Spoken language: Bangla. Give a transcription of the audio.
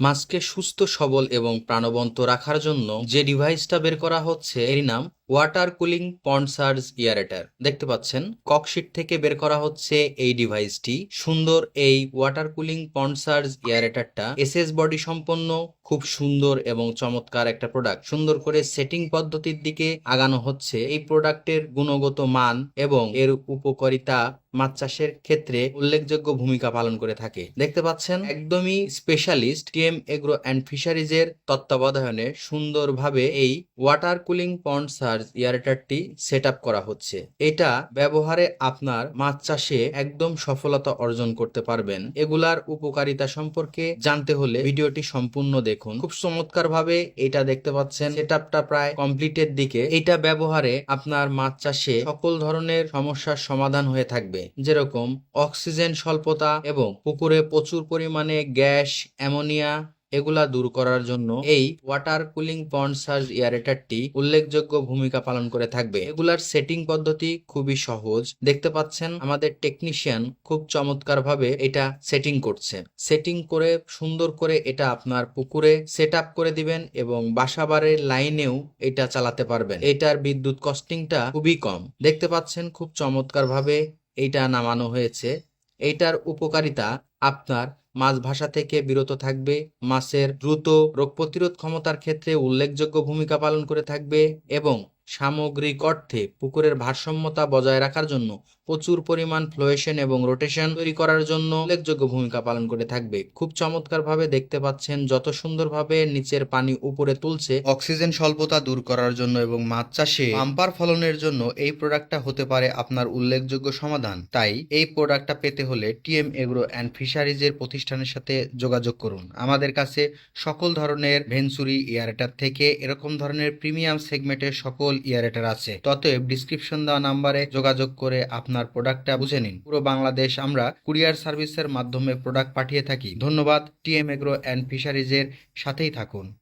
মাছকে সুস্থ সবল এবং প্রাণবন্ত রাখার জন্য যে ডিভাইসটা বের করা হচ্ছে এর নাম water cooling pond surge aerator দেখতে পাচ্ছেন, ককশিট থেকে বের করা হচ্ছে এই ডিভাইসটি। সুন্দর এই ওয়াটার কুলিং পন্ড সার্জ ইয়ারেটারটা এসএস বডি সম্পন্ন, খুব সুন্দর এবং চমৎকার একটা প্রোডাক্ট। সুন্দর করে সেটিং পদ্ধতির দিকে আগানো হচ্ছে। এই প্রোডাক্টের গুণগত মান এবং এর উপকারিতা মাছ চাষের ক্ষেত্রে উল্লেখযোগ্য ভূমিকা পালন করে থাকে। দেখতে পাচ্ছেন, একদমই স্পেশালিস্ট টিএম এগ্রো অ্যান্ড ফিশারিজের তত্ত্বাবধানে সুন্দরভাবে এই ওয়াটার কুলিং পন্ড সার্জ ইয়ারেটারটি সেট করা হচ্ছে। এটা ব্যবহারে আপনার মাছ চাষে একদম সফলতা অর্জন করতে পারবেন। এগুলার উপকারিতা সম্পর্কে জানতে হলে ভিডিওটি সম্পূর্ণ দেখুন। খুব চমৎকার ভাবে এটা দেখতে পাচ্ছেন। সেটআপটা প্রায় কমপ্লিটের দিকে। এটা ব্যবহারে আপনার মাছ চাষে সকল ধরনের সমস্যার সমাধান হয়ে থাকবে। যেরকম অক্সিজেন স্বল্পতা এবং পুকুরে প্রচুর পরিমাণে গ্যাস, অ্যামোনিয়া এগুলা দূর করার জন্য এই ওয়াটার কুলিং পন্ড সার্জ এয়ারেটারটি উল্লেখযোগ্য ভূমিকা পালন করে থাকবে। এগুলার সেটিং পদ্ধতি খুবই সহজ। দেখতে পাচ্ছেন, আমাদের টেকনিশিয়ান খুব চমৎকার ভাবে এটা সেটিং করছে। সেটিং করে, সুন্দর করে এটা আপনার পুকুরে সেট করে দিবেন এবং বাসাবাড়ির লাইনেও এটা চালাতে পারবেন। এটার বিদ্যুৎ কস্টিংটা খুবই কম। দেখতে পাচ্ছেন, খুব চমৎকার ভাবে এইটা নামানো হয়েছে। এইটার উপকারিতা আপনার মাছ ভাষা থেকে বিরত থাকবে, মাছের দ্রুত রোগ প্রতিরোধ ক্ষমতার ক্ষেত্রে উল্লেখযোগ্য ভূমিকা পালন করে থাকবে এবং সামগ্রিক অর্থে পুকুরের ভারসাম্যতা বজায় রাখার জন্য প্রচুর পরিমাণ ফ্লোয়েশন এবং রোটেশন তৈরি করার জন্য উল্লেখযোগ্য ভূমিকা পালন করে থাকবে। খুব চমৎকার ভাবে দেখতে পাচ্ছেন যত সুন্দরভাবে নিচের পানি উপরে তুলছে অক্সিজেন স্বল্পতা দূর করার জন্য এবং মাছ চাষে পাম্পার ফলনের জন্য এই প্রোডাক্টটা হতে পারে আপনার উল্লেখযোগ্য সমাধান। তাই এই প্রোডাক্টটা পেতে হলে টিএম এগ্রো অ্যান্ড ফিশারিজের প্রতিষ্ঠানের সাথে যোগাযোগ করুন। আমাদের কাছে সকল ধরনের ভেঞ্চুরি এয়ারটার থেকে এরকম ধরনের প্রিমিয়াম সেগমেন্টের সকল ইয়ারেটার আছে। ততএব ডিসক্রিপশন দেওয়া নাম্বারে যোগাযোগ করে আপনার প্রোডাক্টটা বুঝে নিন। পুরো বাংলাদেশ আমরা কুরিয়ার সার্ভিসের মাধ্যমে প্রোডাক্ট পাঠিয়ে থাকি। ধন্যবাদ টিএম এগ্রো অ্যান্ড ফিশারিজের সাথেই থাকুন।